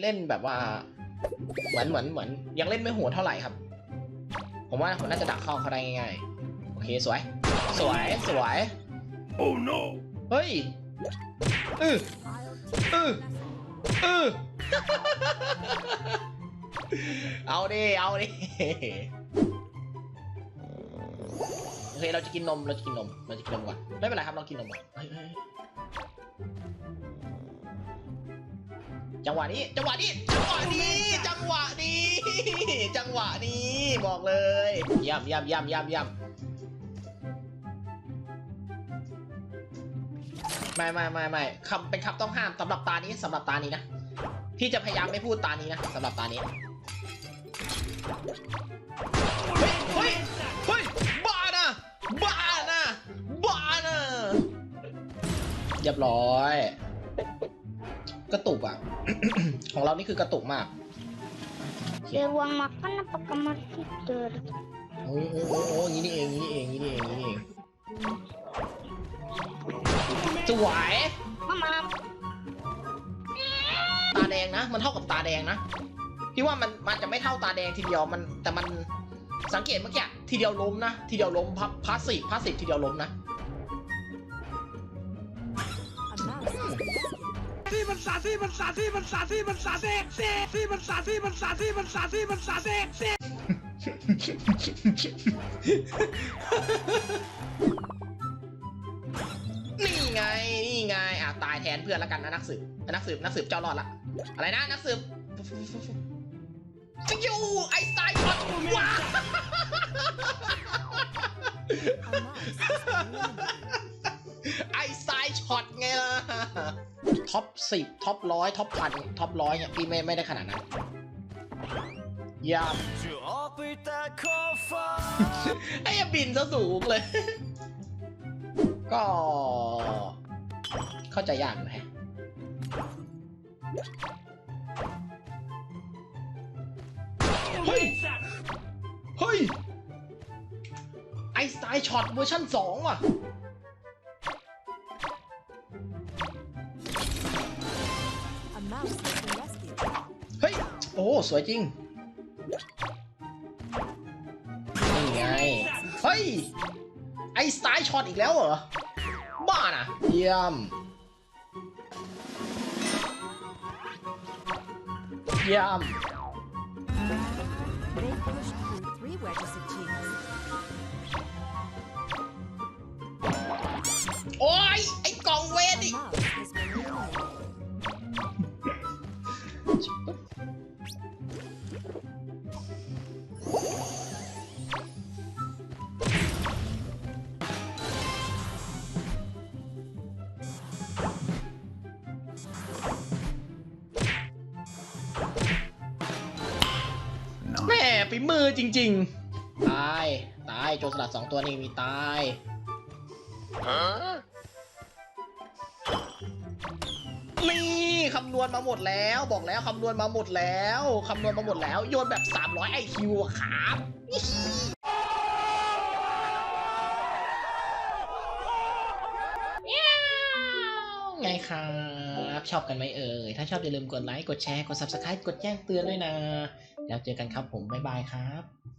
เล่นแบบว่า เหมือนเหมือนเหมือน ยังเล่นไม่โหัวเท่าไหร่ครับ ผมว่าผมน่าจะดักเข้าเขาได้ง่ายๆ โอเคสวย สวยสวย Oh no! เฮ้ยเออเออเออเอาดิ เอาดิ เคเราจะกินนมเราจะกินนมเราจะกินนมก่อนไม่เป็นไรครับเรากินนมก่อนจังหวะนี้จังหวะนี้จังหวะนี้จังหวะนี้จังหวะนี้บอกเลยย่ำย่ำย่ำย่ำย่ำไม่ไม่ไม่ไม่คำเป็นคำต้องห้ามสำหรับตานี้สำหรับตานี้นะพี่จะพยายามไม่พูดตานี้นะสำหรับตานี้ เรียบร้อย กระตุกอะ ของเรานี่คือกระตุกมาก Dewan makan apa kamar tidur? โอ้โอ้โอ้โอ้อยางนี่นี่เองอยางนี่เองอยางนี่เองอยางนี่เองสวย Mama, ตาแดงนะ มันเท่ากับตาแดงนะ พี่ว่ามันมันจะไม่เท่าตาแดงทีเดียวมัน แต่มันสังเกตเมื่อกี้ทีเดียวล้มนะ ทีเดียวล้มพับพาสซีฟพาสซีฟทีเดียวล้มนะ ที่มันสาที่มันสาที่มันสาที่มันสาเซ่เซ่ซี่มันสาที่มันสาที่มันสาที่มันสาเซ่เซนี่ไงนี่ไงอะตายแทนเพื่อนละกันนะนักสืบนักสืบนักสืบเจ้ารอดละอะไรนะนักสืบ ท็อปสิบท็อปร้อยท็อปพันท็อปร้อยเนี่ยพี่ไม่ไม่ได้ขนาดนั้นเยามจะออกไปแต่ขอบฟ้าไอ้ยบินซะสูงเลย ก็ เข้าใจยากอยู่แฮะเฮ้ย เฮ้ย ไอสไตล์ช็อตเวอร์ชั่นสองว่ะ เฮ้ย โอ้ สวยจริงนี่ไง เฮ้ย ไอสไตล์ช็อตอีกแล้วเหรอ บ้าน่ะ เยี่ยม เยี่ยม They pushed through three wedges of cheese. ฝีมือจริง ๆ ตาย ตาย โจรสลัดสองตัวนี้มีตาย นี่คำนวณมาหมดแล้ว บอกแล้วคำนวณมาหมดแล้วคำนวณมาหมดแล้ว โยนแบบ 300 IQ อะครับไงครับ ชอบกันไหมเอ่ย ถ้าชอบอย่าลืมกดไลค์ กดแชร์ กด Subscribe กดแจ้งเตือนด้วยนะ แล้วเจอกันครับผมบ๊ายบายครับ